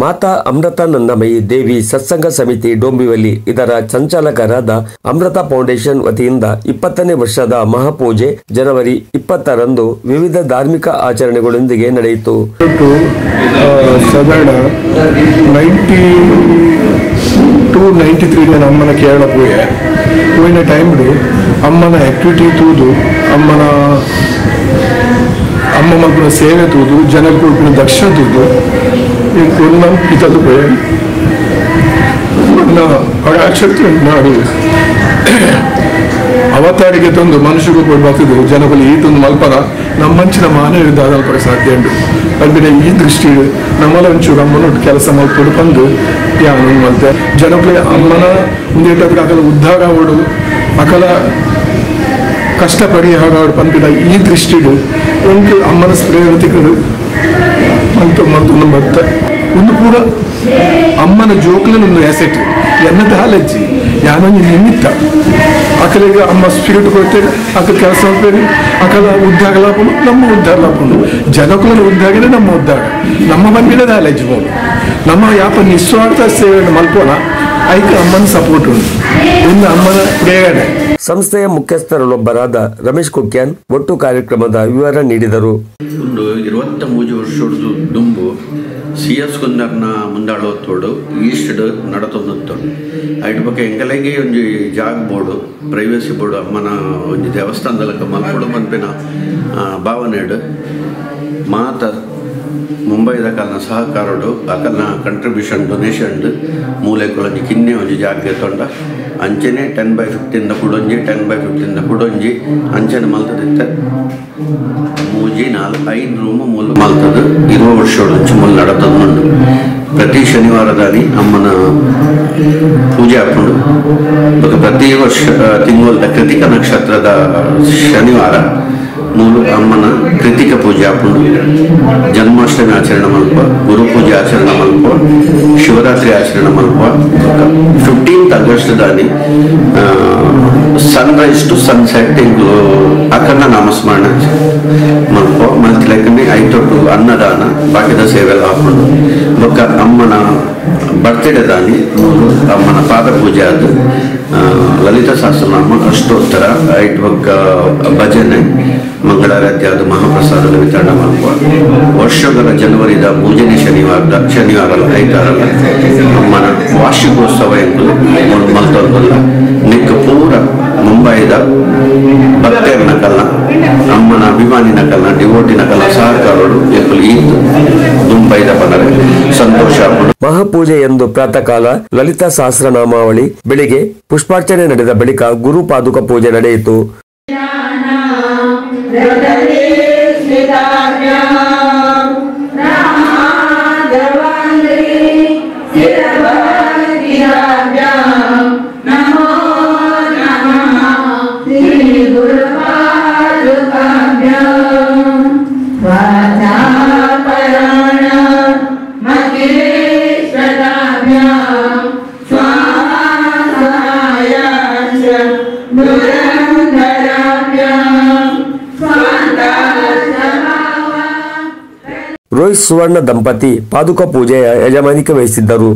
ಮಾತಾ ಅಮೃತಾನಂದಮಯಿ ದೇವಿ ಸತ್ಸಂಗ ಸಮಿತಿ ಡೋಂಬಿವಲಿ ಇದರ ಸಂಚಾಲಕರಾದ ಅಮೃತ ಫೌಂಡೇಶನ್ ವತಿಯಿಂದ ಇಪ್ಪತ್ತನೇ ವರ್ಷದ ಮಹಾಪೂಜೆ ಜನವರಿ ಇಪ್ಪತ್ತರಂದು ವಿವಿಧ ಧಾರ್ಮಿಕ ಆಚರಣೆಗಳೊಂದಿಗೆ ನಡೆಯಿತು. ಟು ನೈಂಟಿ ತ್ರೀಗೆ ಅಮ್ಮನ ಕೇರಳ ಪೂಜೆ. ಟೈಮ್ಡು ಅಮ್ಮನ ಆಕ್ಟಿವಿಟಿ ತೂದು, ಅಮ್ಮನ ಅಮ್ಮ ಮಗನ ಸೇವೆ ತೂದು ಜನಕ್ಕೆ ದರ್ಶನ ದಕ್ಷ ತೂದು ಇದೆಲ್ಲ ಇದಲ್ಲದೆ ನನ್ನ ಮಾಡಿ ಅವತಾರಿಗೆ ತಂದು ಮನುಷ್ಯಗೂ ಕೊಟ್ಟು ಬರ್ತಿದ್ರು ಜನ ಬಳಿ ಈ ತಂದು ಮಲ್ಪನ ನಮ್ಮ ಮಂಚಿನ ಮಾನವರಿಂದ ಆದಲ್ಪ ಸಾಧ್ಯ ಉಂಟು ಅಲ್ಬಿನ ಈ ದೃಷ್ಟಿ ನಮ್ಮಲ್ಲ ಒಂಚೂರು ಅಮ್ಮನ ಕೆಲಸ ಮಾಡ್ಕೊಂಡು ಬಂದು ಯಾನು ಮಲ್ತೆ ಜನಪಳಿ ಅಮ್ಮನ ಮುಂದೇಟಾದ್ರೆ ಅಕಲ ಉದ್ಧಾರ ಓಡೋದು ಅಕಲ ಕಷ್ಟ ಪರಿಹಾರ ಪಂಪಿನ ಈ ದೃಷ್ಟಿಡು ಒಂದು ಅಮ್ಮನ ಸ್ಪ್ರೇ ತಿಕ್ಕಡು ಅಂತ ಮಂತು ಬರ್ತ ಒಂದು ಕೂಡ ಅಮ್ಮನ ಜೋಕ್ಲನೊಂದು ಎಸೆಟ್ ಎನ್ನದ ಹಾಲಜ್ಜಿ. ಯಾನ ನಿಮಿತ್ತ ಆಕಲಿಗೆ ಅಮ್ಮ ಸ್ಪಿರಿಟ್ ಕೊಡ್ತೇನೆ ಅಕಲ ಕೆಲಸ ಮಾಡ್ತೇನೆ ಅಕಲ ಉದ್ಯೋಗ ಲಾಪನು ನಮ್ಮ ಉದ್ಧಾರ ಲಾಪನು ಜನಕುಲನ ನಮ್ಮ ಉದ್ದಾಗ ನಮ್ಮ ಬಂದಿಡದ ಹಾಲಜ್ಜಿ ಬೋದು ನಮ್ಮ ಯಾಪ ನಿಸ್ವಾರ್ಥ ಸೇವೆಯನ್ನು ಮಲ್ಪೋಣ. ಐಕ ಅಮ್ಮನ ಸಪೋರ್ಟ್ ಉಂಟು. ಒಂದು ಅಮ್ಮನ ಪ್ರೇರಣೆ ಸಂಸ್ಥೆಯ ಮುಖ್ಯಸ್ಥರಲ್ಲೊಬ್ಬರಾದ ರಮೇಶ್ ಕುಕ್ಯಾನ್ ಒಟ್ಟು ಕಾರ್ಯಕ್ರಮದ ವಿವರ ನೀಡಿದರು. ಒಂದು ವರ್ಷದ್ದು ದುಂಬು ಸಿ ಎಸ್ ಕುಂದರ್ನ ಮುಂದಾಳೋತ್ತೋಡು ಈಸ್ಟ್ ನಡತೊಂದುತ್ತೋಡು ಐಟ್ ಬಗ್ಗೆ ಎಂಗಲೆಗೆ ಒಂಜಿ ಜಾಗ್ ಬೋರ್ಡು, ಪ್ರೈವಸಿ ಬೋರ್ಡು, ಅಮ್ಮನ ಒಂಜಿ ದೇವಸ್ಥಾನದಲ್ಲಕ ಮಲ್ಪಡು ಮನ್ಪಿನ ಭಾವನೆಡು ಮಾತ ಮುಂಬೈದ ಕಲ್ನ ಸಹಕಾರಡು ಅಕಲ್ನ ಕಂಟ್ರಿಬ್ಯೂಷನ್ ಡೊನೇಷನ್ ಕೊಳಂಜಿ ಕಿನ್ನೆ ಒಂಜಿ ಜಾಗೆ ತೊಂಡ. ಅಂಚನೆ ಟೆನ್ ಬೈ ಫಿಫ್ಟಿಂದ ಕುಡೊಂಜಿ ಟೆನ್ ಬೈ ಫಿಫ್ಟಿಂದ ಕುಡೊಂಜಿ ಅಂಚನೆ ಮಲ್ತದಿತ್ತೆ. ಮೂಜಿ ನಾಲ್ಕು, ಐದು ರೂಮ್ ಮೂಲ ಮಲ್ತದು. ಇರುವ ವರ್ಷ ಮೂಲ ನಡತದ ಪ್ರತಿ ಶನಿವಾರದಾನಿ ಅಮ್ಮನ ಪೂಜೆ ಹಾಕೊಂಡು. ಪ್ರತಿ ವರ್ಷ ತಿಂಗಳ, ಕೃತಿಕ ನಕ್ಷತ್ರದ ಶನಿವಾರ ಮೂಲು ಅಮ್ಮನ ಕೃತಿಕ ಪೂಜೆ ಹಾಕೊಂಡು ಜನ್ಮಾಷ್ಟಮಿ ಆಚರಣೆ ಮಲ್ಪ ಗುರು ಪೂಜೆ ಆಚರಣೆ ಮಲ್ಪ ಶಿವರಾತ್ರಿ ಆಚರಣೆ ಮಲ್ಪ ಫಿಫ್ಟೀನ್ತ್ ಆಗಸ್ಟ್ ದಾನಿ ಸನ್ ರೈಸ್ ಟು ಸನ್ಸೆಟ್ ಇಂಗ್ಲು ಅಕನ್ನ ನಾಮಸ್ಮರಣ ಮಲ್ಪ ಮತ್ತೆ ಲೆಕ್ಕನೆ ಐತೊಟ್ಟು ಅನ್ನದಾನ ಬಾಕಿದ ಸೇವೆ ಎಲ್ಲ ಹಾಕೊಂಡು ಬೊಕ್ಕ ಅಮ್ಮನ ಬರ್ತ್ಡೇ ದಾನಿ ಮೂರು ಅಮ್ಮನ ಪಾದ ಪೂಜೆ ಆದ ಆ, ಲಲಿತ ಸಹಸ್ರನಾಮ ಅಷ್ಟೋತ್ತರ. ಬಗ್ಗ ಭಜನೆ. ಮಂಗಳಾರಾಧ್ಯ ಅದು ಮಹಾಪ್ರಸಾದದ ವಿತರಣೆ ಮಾಡುವ ವರ್ಷಗಳ ಜನವರಿದ ಪೂಜನೆ ಶನಿವಾರದ ಶನಿವಾರ ಐತಾರಲ್ಲ ನಮ್ಮನ ವಾರ್ಷಿಕೋತ್ಸವ ಎಂದು ಮಲ್ತೊಂದಲ್ಲ ನಿಕ್ಕ ಪೂರ ಮುಂಬೈದ ಭಕ್ತರನ್ನ ಅಮ್ಮನ ಅಭಿಮಾನಿನ ಕಲ್ಲ ಡಿವೋಟಿನ ಕಲ್ಲ ಸಹಕಾರಗಳು ಮುಂಬೈದ ಬಂದರೆ ಸಂತೋಷ ಮಹಾಪೂಜೆ ಎಂದು ಪ್ರಾತಃ ಕಾಲ ಲಲಿತಾ ಸಹಸ್ರನಾಮಾವಳಿ ಬೆಳಿಗ್ಗೆ ಪುಷ್ಪಾರ್ಚನೆ ನಡೆದ ಬಳಿಕ ಗುರು ಪಾದುಕ ಪೂಜೆ ನಡೆಯಿತು. ರೋಹಿತ್ ಸುವರ್ಣ ದಂಪತಿ ಪಾದುಕ ಪೂಜೆಯ ಯಜಮಾನಿಕೆ ವಹಿಸಿದ್ದರು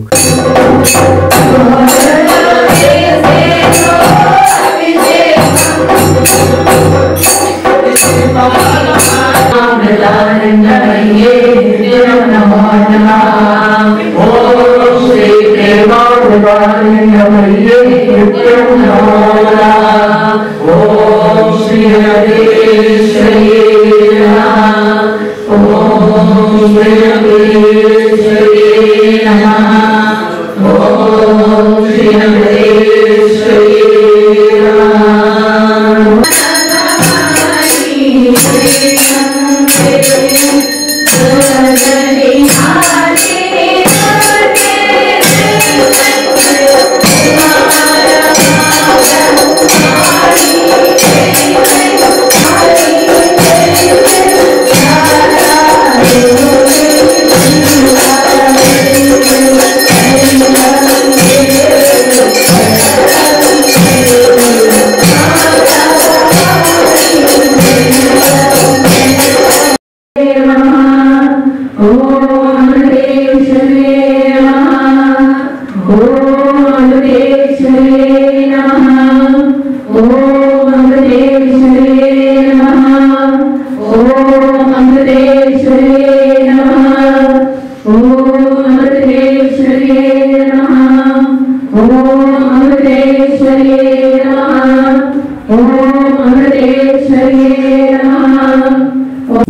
ಓಂ Amen.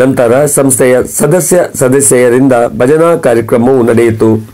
ನಂತರ ಸಂಸ್ಥೆಯ ಸದಸ್ಯ ಸದಸ್ಯರಿಂದ ಭಜನಾ ಕಾರ್ಯಕ್ರಮವು ನಡೆಯಿತು.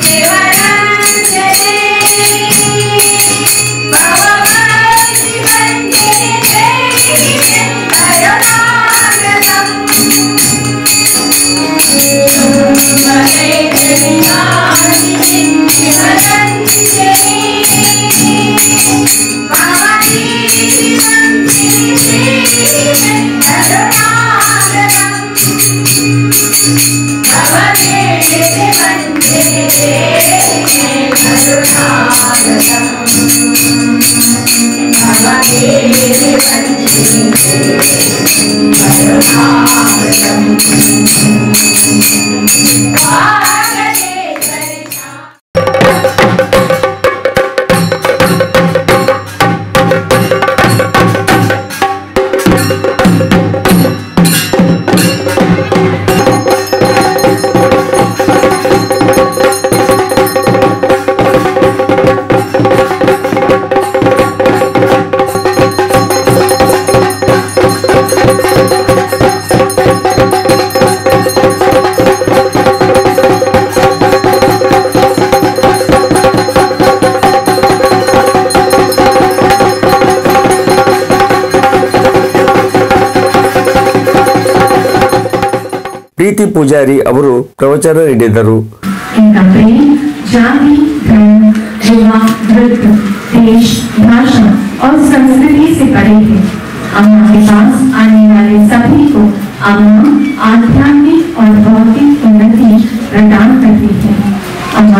को अम्मा आध्यात्मिक और भौतिक उन्नति प्रदान करती है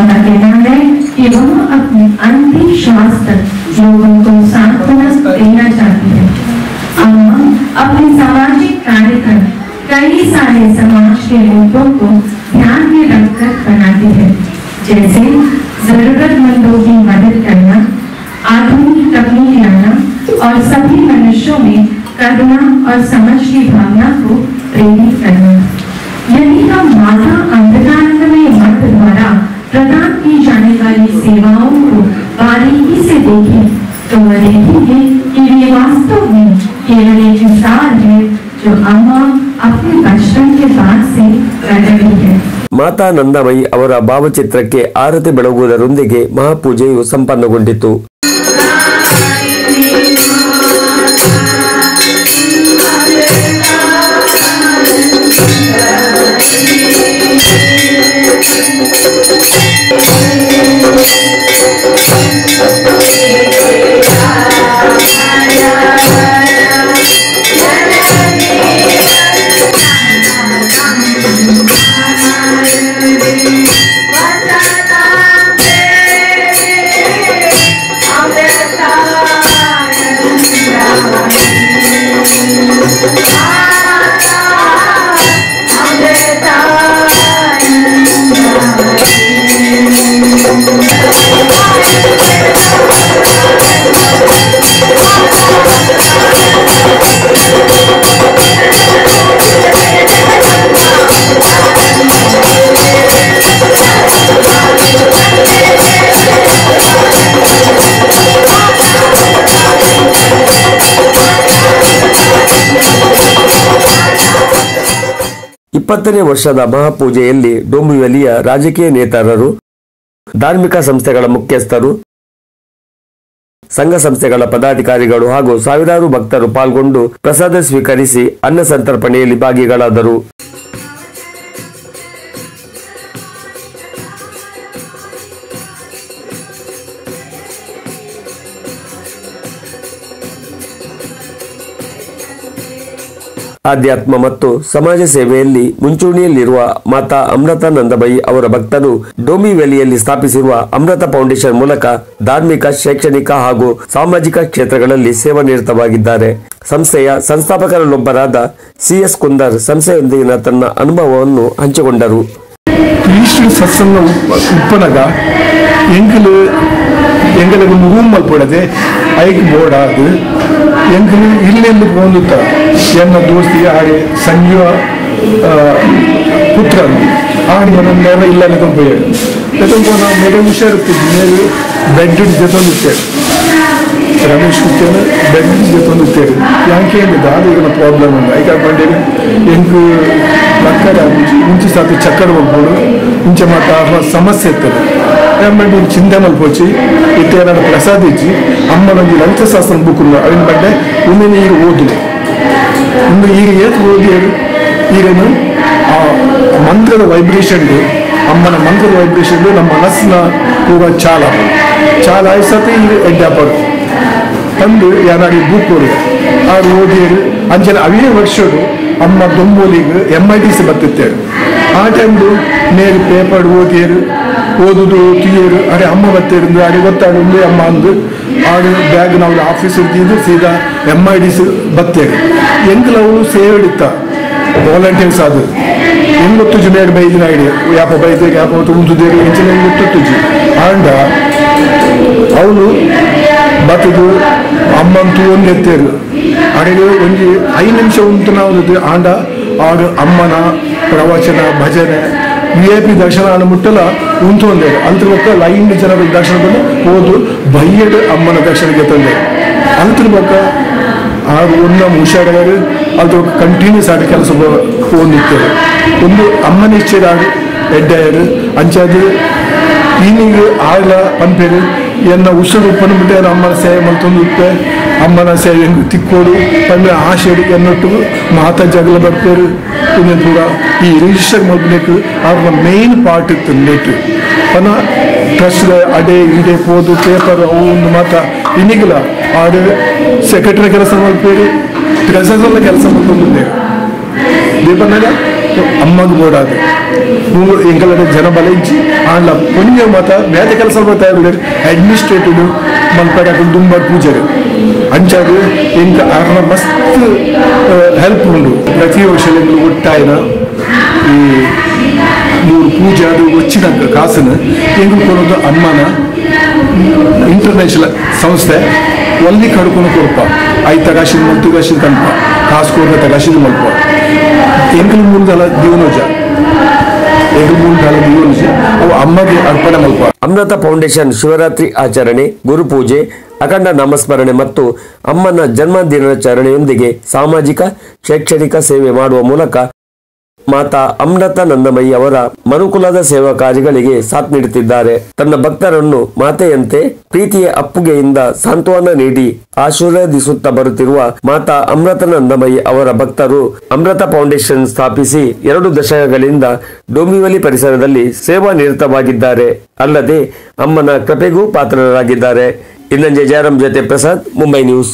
का कहना है कि वह अपने अंतिम श्वास तक लोगों को सांत्वना देना चाहती है अपने सामाजिक कार्य कर कई सारे समाज के लोगों को ध्यान में रखकर बनाती है। जैसे जरूरतमंदों की मदद करना, आधुनिक तकनीक लाना और सभी मनुष्यों में करुणा और समझ की भावना को प्रेरित करना। यदि हम माता अमृतानंदमय मठ द्वारा प्रदान की जाने वाली सेवाओं को बारीकी से देखें तो वह देखेंगे कि वे वास्तव में केवल एक विचार है जो अम्मा अपने बचपन के बाद से कर रही है ಮಾತಾ ನಂದಮಯಿ ಅವರ ಭಾವಚಿತ್ರಕ್ಕೆ ಆರತಿ ಬೆಳಗುವುದರೊಂದಿಗೆ ಮಹಾಪೂಜೆಯು ಸಂಪನ್ನಗೊಂಡಿತು ಇಪ್ಪತ್ತನೇ ವರ್ಷದ ಮಹಾಪೂಜೆಯಲ್ಲಿ ಡೊಂಬಿವಲಿಯ ರಾಜಕೀಯ ನೇತಾರರು, ಧಾರ್ಮಿಕ ಸಂಸ್ಥೆಗಳ ಮುಖ್ಯಸ್ಥರು, ಸಂಘ ಸಂಸ್ಥೆಗಳ ಪದಾಧಿಕಾರಿಗಳು ಹಾಗೂ ಸಾವಿರಾರು ಭಕ್ತರು ಪಾಲ್ಗೊಂಡು ಪ್ರಸಾದ ಸ್ವೀಕರಿಸಿ ಅನ್ನ ಸಂತರ್ಪಣೆಯಲ್ಲಿ ಭಾಗಿಗಳಾದರು. ಆಧ್ಯಾತ್ಮ ಮತ್ತು ಸಮಾಜ ಸೇವೆಯಲ್ಲಿ ಮುಂಚೂಣಿಯಲ್ಲಿರುವ ಮಾತಾ ಅಮೃತಾನಂದಬೈ ಅವರ ಭಕ್ತರು ಡೋಮಿ ವ್ಯಾಲಿಯಲ್ಲಿ ಸ್ಥಾಪಿಸಿರುವ ಅಮೃತ ಫೌಂಡೇಶನ್ ಮೂಲಕ ಧಾರ್ಮಿಕ, ಶೈಕ್ಷಣಿಕ ಹಾಗೂ ಸಾಮಾಜಿಕ ಕ್ಷೇತ್ರಗಳಲ್ಲಿ ಸೇವಾ ನಿರತವಾಗಿದ್ದಾರೆ. ಸಂಸ್ಥೆಯ ಸಂಸ್ಥಾಪಕರಲ್ಲೊಬ್ಬರಾದ ಸಿಎಸ್ ಕುಂದರ್ ಸಂಸ್ಥೆಯೊಂದಿಗಿನ ತನ್ನ ಅನುಭವವನ್ನು ಹಂಚಿಕೊಂಡರು. ಎಂದ್ರೆ ಇಲ್ಲೆಲ್ಲಿ ಹೋಲುತ್ತ ಎನ್ನ ದೋಸ್ತಿ ಹಾಡಿ ಸಂಜೀವ ಪುತ್ರ ಹಾಡಿ ಮನ ಇಲ್ಲ ನೆತಂಪೋಯ್ ನೆತಂಪೋ ನಾವು ಮೇಲೆ ಹುಷಾರಿರ್ತೀವಿ. ಮೇಲೆ ಬೆಡ್ ಜೊತೆಲಿರ್ತೇವೆ ರಮೇಶ್ ಕುತ್ತೇನೆ ಬೆಡ್ ಜೊತೆಲಿರ್ತೇವೆ ಯಾಕೆ ಏನು ದಾದಿಗಳ ಪ್ರಾಬ್ಲಮ್ ಇಲ್ಲ ಯಾಕೆ ಬಂದೇನೆ ಎಂಟು ಮಕ್ಕಳ ಮುಂಚೆ ಸಾತು ಚಕ್ಕಡ ಹೋಗ್ಬೋದು ಮುಂಚೆ ಮಾತ್ರ ಆ ಸಮಸ್ಯೆ ಇರ್ತದೆ ಏನ್ಬಂಡಿ ಚಿಂತೆ ಮಲ್ಪೋಚಿ ಇತ್ತೆ ಏನಾದ್ರು ಪ್ರಸಾದ ಇಚ್ಚಿ ಅಮ್ಮನೊಂದು ಲಲಿತಶಾಸ್ತ್ರ ಬುಕ್ ಅವಿನ ಬಂಡೆ ಒಮ್ಮೆ ಈಗ ಓದಿದೆ ಒಂದು ಈಗ ಏತ್ ಓದಿ ಈಗನು ಆ ಮಂತ್ರದ ವೈಬ್ರೇಷನ್ ಅಮ್ಮನ ಮಂತ್ರದ ವೈಬ್ರೇಷನ್ ನಮ್ಮ ಮನಸ್ಸಿನ ಪೂರ ಚಾಲ ಚಾಲ ಆಯ್ಸತ್ತೆ ಈಗ ಎಡ್ಡಾಪರು ತಂದು ಯಾರು ಬುಕ್ ಕೊಡುದು ಆರು ಓದಿಯರು ಅಂಚನೆ ಅವೇ ವರ್ಷಡು ಅಮ್ಮ ದುಂಬೂಲಿಗೆ ಎಂ ಐ ಟಿ ಸಿ ಬರ್ತಿತ್ತೆ ಆ ಟೈಮ್ದು ನೇರು ಪೇಪರ್ ಓದಿಯರು, ಓದುದು, ತಿಳಿಯರು, ಅರೆ ಅಮ್ಮ ಬರ್ತೇರು ಅರೆ ಗೊತ್ತಾಡು ಅಮ್ಮ ಅಂದು, ಆಡು, ಬ್ಯಾಗ್ ನಾವು ಆಫೀಸ್ ಇರ್ತಿದ್ದು ಸೀದಾ ಎಂ ಐ ಡಿ ಸಿ ಬರ್ತೇವೆ ಎಂಕ್ಲವು ಸೇವೆ ಇಡುತ್ತ ವಾಲಂಟಿಯರ್ಸ್ ಅದು ಹೆಂಗ್ ಗೊತ್ತುಜಿ ಮೇಡ್ ಬೈದಿನ ಐಡಿ ಯಾಪ ಬೈದೆ ಯಾಪ ಉಂಟುದೇರು ಹೆಂಚಿನ ಹೆಂಗ್ ಗೊತ್ತುಜಿ ಆಂಡ ಅವನು ಬತ್ತದು ಅಮ್ಮಂತೂ ಒಂದು ಎತ್ತೇರು. ಅಡೆಗೆ ಒಂದು ಐದು ನಿಮಿಷ ಉಂಟು ನಾವು ಆಂಡ ಆಡು ಅಮ್ಮನ, ಪ್ರವಚನ, ಭಜನೆ ವಿ ಐ ಪಿ ದರ್ಶನ ಅನ್ನ ಮುಟ್ಟಲ ಉಂಟು ಅಂದೆ. ಅಂತರ ಪಕ್ಕ ಲೈನ್ ಜನರ ದರ್ಶನ ಬಂದು ಹೋದು ಬಯ್ಯಡು ಅಮ್ಮನ ದರ್ಶನಕ್ಕೆ ತಂದೆ. ಅಂತರ ಪಕ್ಕ ಆರು ಒಂದು ಹುಷಾರಾಗಿ ಅದು ಕಂಟಿನ್ಯೂಸ್ ಆಗಿ ಕೆಲಸ ಹೋಗಿರ್ತೇವೆ ಒಂದು ಅಮ್ಮನ ಇಚ್ಛೆ ಆಡು ಎಡ್ಡಾಯರು ಅಂಚಾದು ಈನಿಗೆ ಆಗಲ್ಲ ಪಂಪೇರಿ ಎನ್ನ ಉಸಿರು ಉಪ್ಪನ್ನು ಬಿಟ್ಟೆ ಅಮ್ಮನ ಸೇವೆ ಮಲ್ತೊಂದು ಅಮ್ಮನ ಸೇವೆ ಹೆಂಗ್ ತಿಕ್ಕೋಡು ಪಂದ್ರೆ ಆಶೆಡು ಎನ್ನೊಟ್ಟು ಮಾತ ಜಗಳ ಬರ್ಪೇರು. ಇನ್ನೇ ಕೂಡ ಈ ರಿಜಿಸ್ಟರ್ ಮಲ್ಪನೇಕು ಅವ್ರ ಮೇನ್ ಪಾರ್ಟ್ ಇತ್ತು ನೆಟ್ಟು ಪನ ಟ್ರಸ್ಟ್ ಅಡೆ ಇಡೆ ಪೋದು ಪೇಪರ್ ಅವು ಒಂದು ಮಾತ. ಇನ್ನಿಗಿಲ್ಲ ಆಡು ಸೆಕ್ರೆಟರಿ ಕೆಲಸ ಮಲ್ಪೇರು ಟ್ರೆಸರ್ಲ್ಲ ಕೆಲಸ ಮಾಡ್ಕೊಂಡು ದೀಪನಾಗ ಅಮ್ಮಗೆ ಬೋರ್ಡ್ ಎಂಕಲ ಜನ ಬಲ ಇಚ್ಚಿ ಆಂಡ್ಲ ಪೊನ್ನೆ ಮಾತ ಬೇರೆ ಕೆಲಸ ಬರ್ತಾ ಅಡ್ಮಿನಿಸ್ಟ್ರೇಟಿವ್ ಮಲ್ಪಡ ದುಂಬ ಪೂಜೆರು ಅಂಚಾದು ಎಂಕ ಅರ್ನ ಮಸ್ತ್ ಹೆಲ್ಪ್ ಉಂಡು ಪ್ರತಿ ವರ್ಷ ಒಟ್ಟಾಯಿನ ಈ ಮೂರು ಪೂಜೆ ಅದು వచ్చినాక ಕಾಸನ್ನು ಹೆಂಗ್ ಕೊಡೋದು ಅಮ್ಮನ ಇಂಟರ್ನ್ಯಾಷನಲ್ ಸಂಸ್ಥೆ ಒಲ್ಲಿ ಕಡ್ಕೊಂಡು ಕೊಡಪ್ಪ ಐ ತಗಾಶಿನ ಮತ್ತು ತಗಾಶಿನ ಕನ್ಪ ಕಾಸು ಕೊಡ್ರ ತಗಾಶಿನ ಮಲ್ಪ ಎಂಕಲ್ ಮೂಲ ಜೀವನೋಜ ಅಮೃತ ಫೌಂಡೇಶನ್ ಶಿವರಾತ್ರಿ ಆಚರಣೆ ಗುರುಪೂಜೆ ಅಖಂಡ ನಾಮಸ್ಮರಣೆ ಮತ್ತು ಅಮ್ಮನ ಜನ್ಮ ದಿನಾಚರಣೆಯೊಂದಿಗೆ ಸಾಮಾಜಿಕ, ಶೈಕ್ಷಣಿಕ ಸೇವೆ ಮಾಡುವ ಮೂಲಕ ಮಾತಾ ಅಮೃತ ನಂದಮಯಿ ಅವರ ಮನುಕುಲದ ಸೇವಾ ಕಾರ್ಯಗಳಿಗೆ ಸಾಥ್ ನೀಡುತ್ತಿದ್ದಾರೆ. ತನ್ನ ಭಕ್ತರನ್ನು ಮಾತೆಯಂತೆ ಪ್ರೀತಿಯ ಅಪ್ಪುಗೆಯಿಂದ ಸಾಂತ್ವನ ನೀಡಿ ಆಶೀರ್ವದಿಸುತ್ತಾ ಬರುತ್ತಿರುವ ಮಾತಾ ಅಮೃತ ನಂದಮಯಿ ಅವರ ಭಕ್ತರು ಅಮೃತ ಫೌಂಡೇಶನ್ ಸ್ಥಾಪಿಸಿ ಎರಡು ದಶಕಗಳಿಂದ ಡೋಂಬಿವಲಿ ಪರಿಸರದಲ್ಲಿ ಸೇವಾ ನಿರತವಾಗಿದ್ದಾರೆ. ಅಲ್ಲದೆ ಅಮ್ಮನ ಕೃಪೆಗೂ ಪಾತ್ರರಾಗಿದ್ದಾರೆ. ಇನ್ನಂಜೆ ಜಯರಾಮ್ ಜೊತೆ ಪ್ರಸಾದ್, ಮುಂಬೈ ನ್ಯೂಸ್.